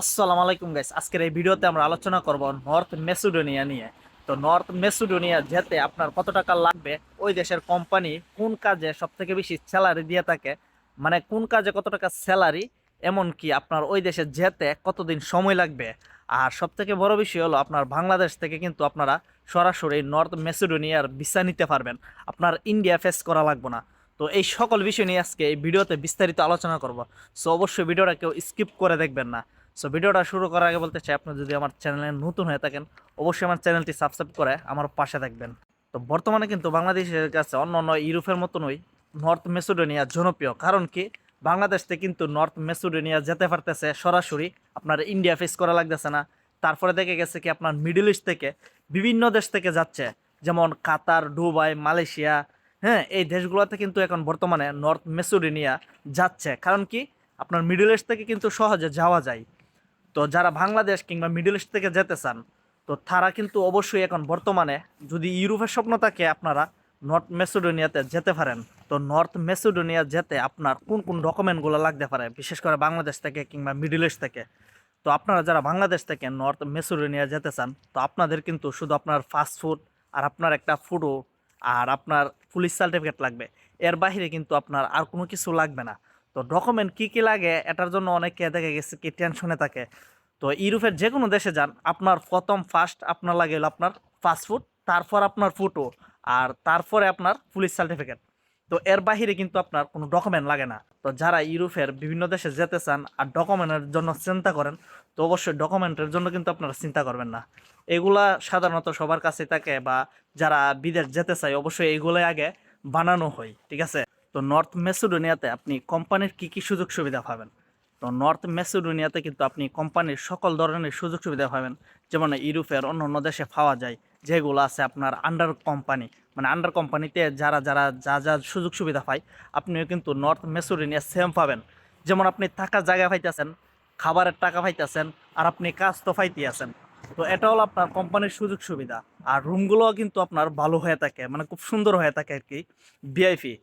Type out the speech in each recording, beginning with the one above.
আসসালামু আলাইকুম গাইস আজকের এই ভিডিওতে আমরা আলোচনা করব নর্থ মেসিডোনিয়া নিয়ে। তো নর্থ মেসিডোনিয়া যেতে আপনার কত টাকা লাগবে? ওই দেশের কোম্পানি কোন কাজে সব থেকে বেশি স্যালারি দিয়ে থাকে? মানে কোন কাজে কত টাকা স্যালারি এমনকি আপনার ওই দেশে যেতে কতদিন সময় লাগবে? আর সব থেকে বড় বিষয় হলো আপনার বাংলাদেশ থেকে কিন্তু আপনারা সরাসরি নর্থ মেসিডোনিয়ার ভিসা নিতে পারবেন। আপনার ইন্ডিয়া ফেস করা লাগবে না। তো এই সকল বিষয় নিয়ে আজকে এই ভিডিওতে বিস্তারিত আলোচনা করব। সো অবশ্যই ভিডিওটা কেউ স্কিপ করে দেখবেন না। সো ভিডিওটা শুরু করার আগে বলতে চাই, আপনি যদি আমার চ্যানেলে নতুন হয়ে থাকেন, অবশ্যই আমার চ্যানেলটি সাবস্ক্রাইব করে আমার পাশে থাকবেন। তো বর্তমানে কিন্তু বাংলাদেশের কাছে অন্য অন্য ইউরোপের মতনই নর্থ মেসিডোনিয়া জনপ্রিয়। কারণ কি? বাংলাদেশ থেকে কিন্তু নর্থ মেসিডোনিয়া যেতে পারতেছে সরাসরি। আপনার ইন্ডিয়া ফেস করা লাগতেছে না। তারপরে দেখে গেছে কি, আপনার মিডল ইস্ট থেকে বিভিন্ন দেশ থেকে যাচ্ছে। যেমন কাতার, দুবাই, মালয়েশিয়া হ্যাঁ এই দেশগুলোতে কিন্তু এখন বর্তমানে নর্থ মেসিডোনিয়া যাচ্ছে। কারণ কি? আপনার মিডল ইস্ট থেকে কিন্তু সহজে যাওয়া যায়। তো যারা বাংলাদেশ কিংবা মিডল ইস্ট থেকে যেতে চান, তো তারা কিন্তু অবশ্যই এখন বর্তমানে যদি ইউরোপের স্বপ্ন থাকে আপনারা নর্থ মেসিডোনিয়াতে যেতে পারেন, তো নর্থ মেসিডোনিয়া যেতে আপনার কোন কোন ডকুমেন্টগুলো লাগতে পারে, বিশেষ করে বাংলাদেশ থেকে কিংবা মিডল ইস্ট থেকে? তো আপনারা যারা বাংলাদেশ থেকে নর্থ মেসিডোনিয়া যেতে চান, তো আপনাদের কিন্তু শুধু আপনার ফাস্টফুড আর আপনার একটা ফুডও আর আপনার পুলিশ সার্টিফিকেট লাগবে। এর বাইরে কিন্তু আপনার আর কোনো কিছু লাগবে না। তো ডকুমেন্ট কী কী লাগে এটার জন্য অনেকে দেখে গেছে কি টেনশনে থাকে। তো ইউরোপের যে কোনো দেশে যান, আপনার প্রথম ফার্স্ট আপনার লাগে হলো আপনার ফাস্টফুড তারপর আপনার ফুটো আর তারপরে আপনার পুলিশ সার্টিফিকেট তো এর বাহিরে কিন্তু আপনার কোনো ডকুমেন্ট লাগে না। তো যারা ইউরোপের বিভিন্ন দেশে যেতে চান আর ডকুমেন্টের জন্য চিন্তা করেন, তো অবশ্যই ডকুমেন্টের জন্য কিন্তু আপনারা চিন্তা করবেন না। এগুলা সাধারণত সবার কাছে থাকে বা যারা বিদেশ যেতে চায়, অবশ্যই এগুলোই আগে বানানো হয়, ঠিক আছে? তো নর্থ মেসিডোনিয়াতে আপনি কোম্পানির কী কী সুযোগ সুবিধা পাবেন? তো নর্থ মেসিডোনিয়াতে কিন্তু আপনি কোম্পানির সকল ধরনের সুযোগ সুবিধা পাবেন। যেমন ইউরোপের অন্য অন্য দেশে পাওয়া যায়, যেগুলো আছে আপনার আন্ডার কোম্পানি মানে আন্ডার কোম্পানিতে যারা যারা, যা যা সুযোগ সুবিধা পায়, আপনিও কিন্তু নর্থ মেসিডোনিয়া সেম পাবেন। যেমন আপনি থাকার জায়গা পাইতেছেন, খাবারের টাকা পাইতেছেন, আর আপনি কাজ তো পাইতে আছেন তো এটা হলো আপনার কোম্পানির সুযোগ সুবিধা। আর রুমগুলোও কিন্তু আপনার ভালো হয়ে থাকে মানে খুব সুন্দর হয়ে থাকে আর কি ভিআইপি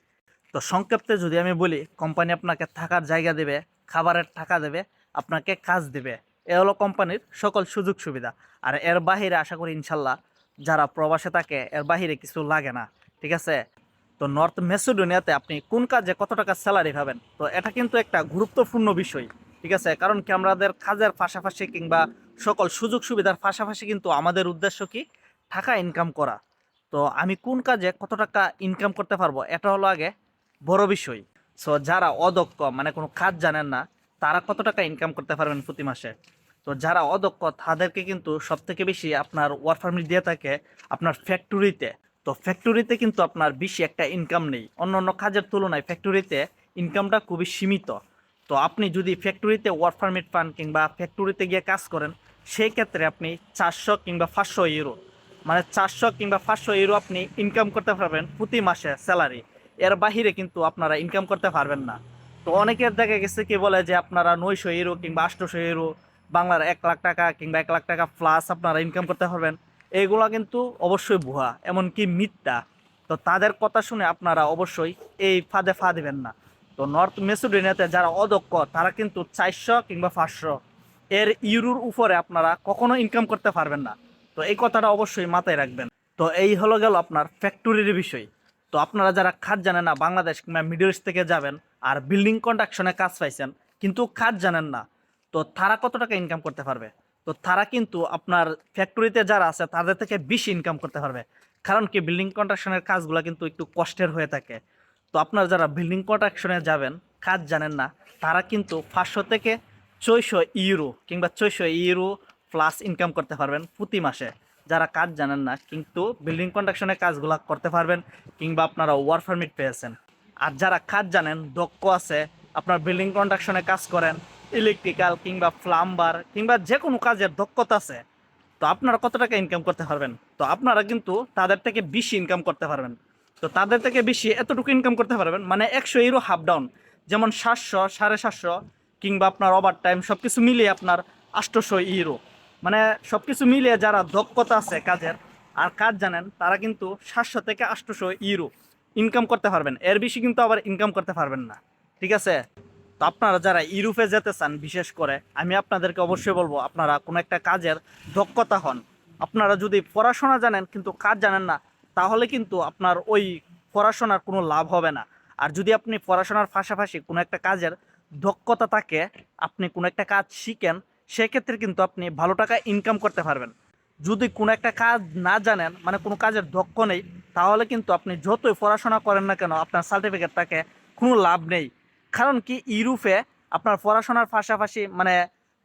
তো সংক্ষেপে যদি আমি বলি কোম্পানি আপনাকে থাকার জায়গা দেবে, খাবারের টাকা দেবে, আপনাকে কাজ দেবে। এ হলো কোম্পানির সকল সুযোগ সুবিধা। আর এর বাহিরে আশা করি ইনশাল্লাহ যারা প্রবাসে থাকে, এর বাহিরে কিছু লাগে না, ঠিক আছে? তো নর্থ মেসিডোনিয়াতে আপনি কোন কাজে কত টাকা স্যালারি পাবেন? তো এটা কিন্তু একটা গুরুত্বপূর্ণ বিষয়, ঠিক আছে? কারণ কি আমাদের কাজের পাশাপাশি কিংবা সকল সুযোগ সুবিধার পাশাপাশি কিন্তু আমাদের উদ্দেশ্য কি? টাকা ইনকাম করা। তো আমি কোন কাজে কত টাকা ইনকাম করতে পারব? এটা হলো আগে বড় বিষয়। সো যারা অদক্ষ মানে কোনো কাজ জানেন না, তারা কত টাকা ইনকাম করতে পারবেন প্রতি মাসে? তো যারা অদক্ষ, তাদেরকে কিন্তু সব থেকে বেশি আপনার ওয়ার্ক পারমিট দিয়ে থাকে আপনার ফ্যাক্টরিতে তো ফ্যাক্টরিতে কিন্তু আপনার বেশি একটা ইনকাম নেই। অন্য অন্য কাজের তুলনায় ফ্যাক্টরিতে ইনকামটা খুবই সীমিত। তো আপনি যদি ফ্যাক্টরিতে ওয়ার্ক পারমিট পান কিংবা ফ্যাক্টরিতে গিয়ে কাজ করেন, সেই ক্ষেত্রে আপনি চারশো কিংবা পাঁচশো ইউরো মানে চারশো কিংবা পাঁচশো ইউরো আপনি ইনকাম করতে পারবেন প্রতি মাসে স্যালারি এর বাহিরে কিন্তু আপনারা ইনকাম করতে পারবেন না। তো অনেকের দেখা গেছে কি বলে যে আপনারা নয়শো ইউরো কিংবা আটশোশো ইউরো বাংলার এক লাখ টাকা কিংবা এক লাখ টাকা প্লাস আপনারা ইনকাম করতে পারবেন। এইগুলা কিন্তু অবশ্যই ভুয়া, এমনকি মিথ্যা। তো তাদের কথা শুনে আপনারা অবশ্যই এই ফাঁদে ফা দেবেন না। তো নর্থ মেসিডোনিয়াতে যারা অদক্ষ তারা কিন্তু চারশো কিংবা পাঁচশো এর ইউরোর উপরে আপনারা কখনো ইনকাম করতে পারবেন না। তো এই কথাটা অবশ্যই মাথায় রাখবেন। তো এই হলো গেল আপনার ফ্যাক্টরির বিষয়। তো আপনারা যারা খাত জানেন না, বাংলাদেশ কিংবা মিডল ইস্ট থেকে যাবেন আর বিল্ডিং কন্ট্রাকশনে কাজ পাইছেন, কিন্তু খাত জানেন না, তো তারা কত টাকা ইনকাম করতে পারবে? তো তারা কিন্তু আপনার ফ্যাক্টরিতে যারা আছে, তাদের থেকে বেশি ইনকাম করতে পারবে। কারণ কি, বিল্ডিং কন্ট্রাকশনের কাজগুলো কিন্তু একটু কষ্টের হয়ে থাকে। তো আপনার যারা বিল্ডিং কন্ট্রাকশনে যাবেন কাজ জানেন না, তারা কিন্তু পাঁচশো থেকে ছয়শো ইউরো কিংবা ছয়শো ইউরো প্লাস ইনকাম করতে পারবেন প্রতি মাসে। যারা কাজ জানেন না, কিন্তু বিল্ডিং কন্ট্রাকশনের কাজগুলো করতে পারবেন কিংবা আপনারা ওয়ার পারমিট পেয়েছেন। আর যারা কাজ জানেন, দক্ষ আছে, আপনার বিল্ডিং কন্ট্রাকশনে কাজ করেন ইলেকট্রিক্যাল কিংবা প্লাম্বার কিংবা যে কোনো কাজের দক্ষতা আছে, তো আপনারা কত টাকা ইনকাম করতে পারবেন? তো আপনারা কিন্তু তাদের থেকে বেশি ইনকাম করতে পারবেন। তো তাদের থেকে বেশি এতটুকু ইনকাম করতে পারবেন মানে একশো ইউরো হাফ ডাউন যেমন সাতশো, সাড়ে সাতশো কিংবা আপনার ওভার টাইম সব কিছু মিলিয়ে আপনার আটশোশো ইউরো মানে সব কিছু মিলিয়ে যারা দক্ষতা আছে কাজের আর কাজ জানেন, তারা কিন্তু সাতশো থেকে আটশোশো ইউরো ইনকাম করতে পারবেন। এর বেশি কিন্তু আবার ইনকাম করতে পারবেন না। ঠিক আছে? তো আপনারা যারা ইউরোপে যেতে চান, বিশেষ করে, আমি আপনাদেরকে অবশ্যই বলব, আপনারা কোনো একটা কাজের দক্ষতা হন। আপনারা যদি পড়াশোনা জানেন কিন্তু কাজ জানেন না, তাহলে কিন্তু আপনার ওই পড়াশোনার কোনো লাভ হবে না। আর যদি আপনি পড়াশোনার পাশাপাশি কোনো একটা কাজের দক্ষতা থাকে, আপনি কোনো একটা কাজ শিখেন সেক্ষেত্রে কিন্তু আপনি ভালো টাকা ইনকাম করতে পারবেন। যদি কোনো একটা কাজ না জানেন মানে কোনো কাজের দক্ষ নেই, তাহলে কিন্তু আপনি যতই পড়াশোনা করেন না কেন, আপনার সার্টিফিকেট থাকে কোনো লাভ নেই। কারণ কি ইউরোপে আপনার পড়াশোনার পাশাপাশি মানে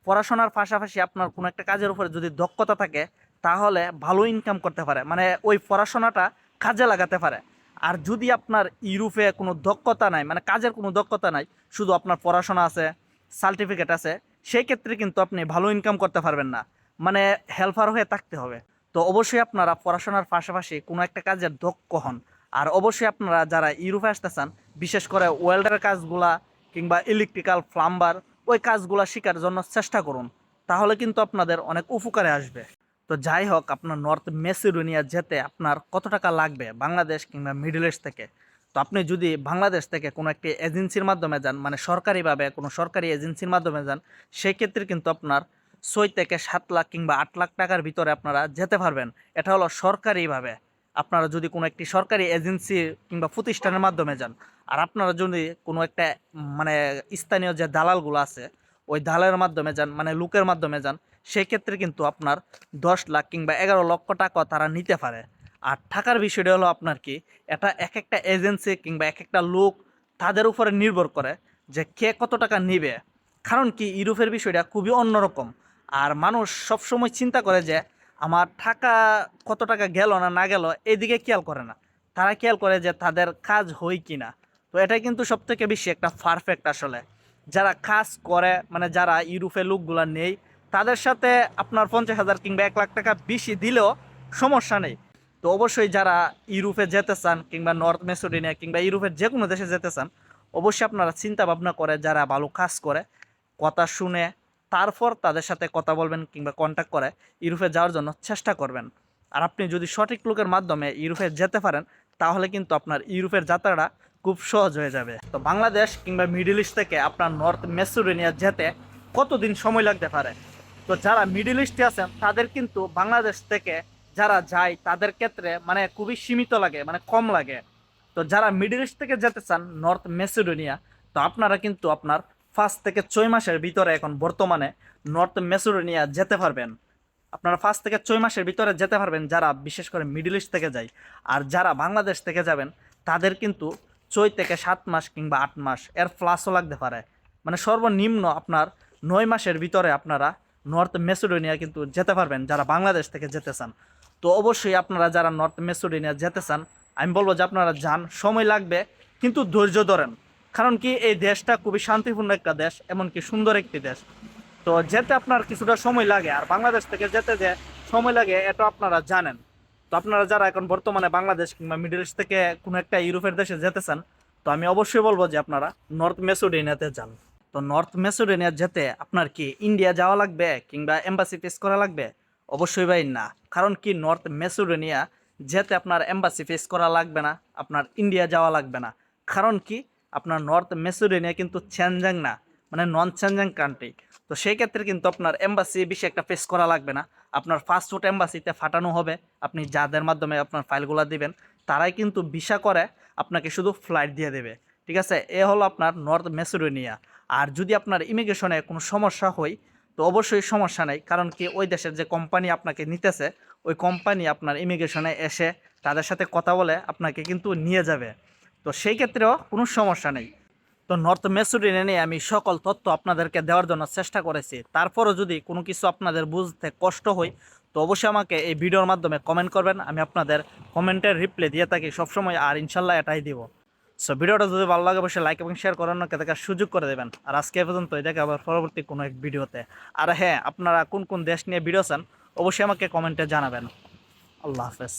পড়াশোনার পাশাপাশি আপনার কোনো একটা কাজের উপরে যদি দক্ষতা থাকে, তাহলে ভালো ইনকাম করতে পারে। মানে ওই পড়াশোনাটা কাজে লাগাতে পারে। আর যদি আপনার ইউরোপে কোনো দক্ষতা নাই মানে কাজের কোনো দক্ষতা নাই, শুধু আপনার পড়াশোনা আছে সার্টিফিকেট আছে সেই ক্ষেত্রে কিন্তু আপনি ভালো ইনকাম করতে পারবেন না। মানে হেল্পার হয়ে থাকতে হবে। তো অবশ্যই আপনারা পড়াশোনার পাশাপাশি কোনো একটা কাজের দক্ষ হন। আর অবশ্যই আপনারা যারা ইউরোপে আসতে চান বিশেষ করে ওয়েল্ডারের কাজগুলা কিংবা ইলেকট্রিক্যাল প্লাম্বার ওই কাজগুলা শেখার জন্য চেষ্টা করুন। তাহলে কিন্তু আপনাদের অনেক উপকারে আসবে। তো যাই হোক, আপনার নর্থ মেসিডোনিয়া যেতে আপনার কত টাকা লাগবে? বাংলাদেশ কিংবা মিডল ইস্ট থেকে? তো আপনি যদি বাংলাদেশ থেকে কোনো একটি এজেন্সির মাধ্যমে যান মানে সরকারিভাবে কোনো সরকারি এজেন্সির মাধ্যমে যান সেই ক্ষেত্রে কিন্তু আপনার ছয় থেকে সাত লাখ কিংবা আট লাখ টাকার ভিতরে আপনারা যেতে পারবেন। এটা হলো সরকারিভাবে। আপনারা যদি কোনো একটি সরকারি এজেন্সি কিংবা প্রতিষ্ঠানের মাধ্যমে যান, আর আপনারা যদি কোনো একটা মানে স্থানীয় যে দালালগুলো আছে, ওই দালালের মাধ্যমে যান মানে লোকের মাধ্যমে যান সেই ক্ষেত্রে কিন্তু আপনার দশ লাখ কিংবা এগারো লক্ষ টাকা তারা নিতে পারে। আর টাকার বিষয়টা হলো আপনার কি, এটা এক একটা এজেন্সি কিংবা এক একটা লোক তাদের উপরে নির্ভর করে যে কে কত টাকা নিবে। কারণ কি, ইউরোপের বিষয়টা খুবই অন্যরকম। আর মানুষ সবসময় চিন্তা করে যে, আমার টাকা কত টাকা গেল না না গেল, এদিকে খেয়াল করে না। তারা খেয়াল করে যে তাদের কাজ হয় কি না তো এটা কিন্তু সব থেকে বেশি একটা পারফেক্ট আসলে। যারা কাজ করে মানে যারা ইউরোপের লোকগুলা নেই, তাদের সাথে আপনার পঞ্চাশ হাজার কিংবা এক লাখ টাকা বেশি দিলেও সমস্যা নেই। তো অবশ্যই যারা ইউরোপে যেতে চান কিংবা নর্থ মেসোডিনিয়া কিংবা ইউরোপের যে কোনো দেশে যেতে চান, অবশ্যই আপনারা চিন্তা ভাবনা করে, যারা ভালো কাজ করে, কথা শুনে, তারপর তাদের সাথে কথা বলবেন কিংবা কন্ট্যাক্ট করে, ইউরোপে যাওয়ার জন্য চেষ্টা করবেন। আর আপনি যদি সঠিক লোকের মাধ্যমে ইউরোপে যেতে পারেন, তাহলে কিন্তু আপনার ইউরোপের যাত্রাটা খুব সহজ হয়ে যাবে। তো বাংলাদেশ কিংবা মিডল ইস্ট থেকে আপনার নর্থ মেসোডোনিয়া যেতে কতদিন সময় লাগতে পারে? তো যারা মিডল ইস্টে আছেন, তাদের কিন্তু বাংলাদেশ থেকে যারা যায়, তাদের ক্ষেত্রে মানে খুবই সীমিত লাগে মানে কম লাগে। তো যারা মিডল ইস্ট থেকে যেতে চান নর্থ মেসিডোনিয়া তো আপনারা কিন্তু আপনার ফার্স্ট থেকে ছয় মাসের ভিতরে এখন বর্তমানে নর্থ মেসিডোনিয়া যেতে পারবেন। আপনারা ফার্স্ট থেকে ছয় মাসের ভিতরে যেতে পারবেন যারা বিশেষ করে মিডল ইস্ট থেকে যায়। আর যারা বাংলাদেশ থেকে যাবেন, তাদের কিন্তু ছয় থেকে সাত মাস কিংবা আট মাস এর প্লাসও লাগতে পারে। মানে সর্বনিম্ন আপনার নয় মাসের ভিতরে আপনারা নর্থ মেসিডোনিয়া কিন্তু যেতে পারবেন যারা বাংলাদেশ থেকে যেতে চান। তো অবশ্যই আপনারা যারা নর্থ মেসিডোনিয়া যেতে চান, আমি বলব যে আপনারা যান, সময় লাগবে, কিন্তু ধৈর্য ধরেন। কারণ কি এই দেশটা খুবই শান্তিপূর্ণ একটা দেশ, এমনকি সুন্দর একটি দেশ। তো যেতে আপনার কিছুটা সময় লাগে, আর বাংলাদেশ থেকে যেতে যে সময় লাগে, এটা আপনারা জানেন। তো আপনারা যারা এখন বর্তমানে বাংলাদেশ কিংবা মিডল ইস্ট থেকে কোনো একটা ইউরোপের দেশে যেতে চান, তো আমি অবশ্যই বলব যে আপনারা নর্থ মেসোডোনিয়াতে যান। তো নর্থ মেসোডোনিয়া যেতে আপনার কি ইন্ডিয়া যাওয়া লাগবে, কিংবা এম্বাসি ফেস করা লাগবে? অবশ্যই ভাই না। কারণ কি নর্থ মেসোডোনিয়া যেতে আপনার এম্বাসি ফেস করা লাগবে না, আপনার ইন্ডিয়া যাওয়া লাগবে না। কারণ কি? আপনার নর্থ মেসোডোনিয়া কিন্তু চ্যানজাং না মানে নন চ্যানজাং কান্ট্রি তো সেই ক্ষেত্রে কিন্তু আপনার এম্বাসি বেশি একটা ফেস করা লাগবে না। আপনার পাসপোর্ট এম্বাসিতে ফাটানো হবে, আপনি যাদের মাধ্যমে আপনার ফাইলগুলো দিবেন, তারাই কিন্তু ভিসা করে, আপনাকে শুধু ফ্লাইট দিয়ে দেবে। ঠিক আছে? এ হলো আপনার নর্থ মেসোডোনিয়া। আর যদি আপনার ইমিগ্রেশনে কোনো সমস্যা হয় তো অবশ্যই সমস্যা নেই। কারণ কি ওই দেশের যে কোম্পানি আপনাকে নিতেছে, ওই কোম্পানি আপনার ইমিগ্রেশনে এসে তাদের সাথে কথা বলে আপনাকে কিন্তু নিয়ে যাবে। তো সেই ক্ষেত্রেও কোনো সমস্যা নেই। তো নর্থ মেসোডিনে নিয়ে আমি সকল তথ্য আপনাদেরকে দেওয়ার জন্য চেষ্টা করেছি। তারপরও যদি কোনো কিছু আপনাদের বুঝতে কষ্ট হয়, তো অবশ্যই আমাকে এই ভিডিওর মাধ্যমে কমেন্ট করবেন। আমি আপনাদের কমেন্টের রিপ্লাই দিয়ে থাকি সবসময়, আর ইনশাল্লাহ এটাই দিব। সো ভিডিওটা যদি ভালো লাগে, অবশ্যই লাইক এবং শেয়ার করার দেখার সুযোগ করে দেবেন। আর আজকে পর্যন্ত দেখে আবার পরবর্তী কোনো এক ভিডিওতে। আর হ্যাঁ আপনারা কোন কোন দেশ নিয়ে ভিডিও চান, অবশ্যই আমাকে কমেন্টে জানাবেন। আল্লাহ হাফেজ।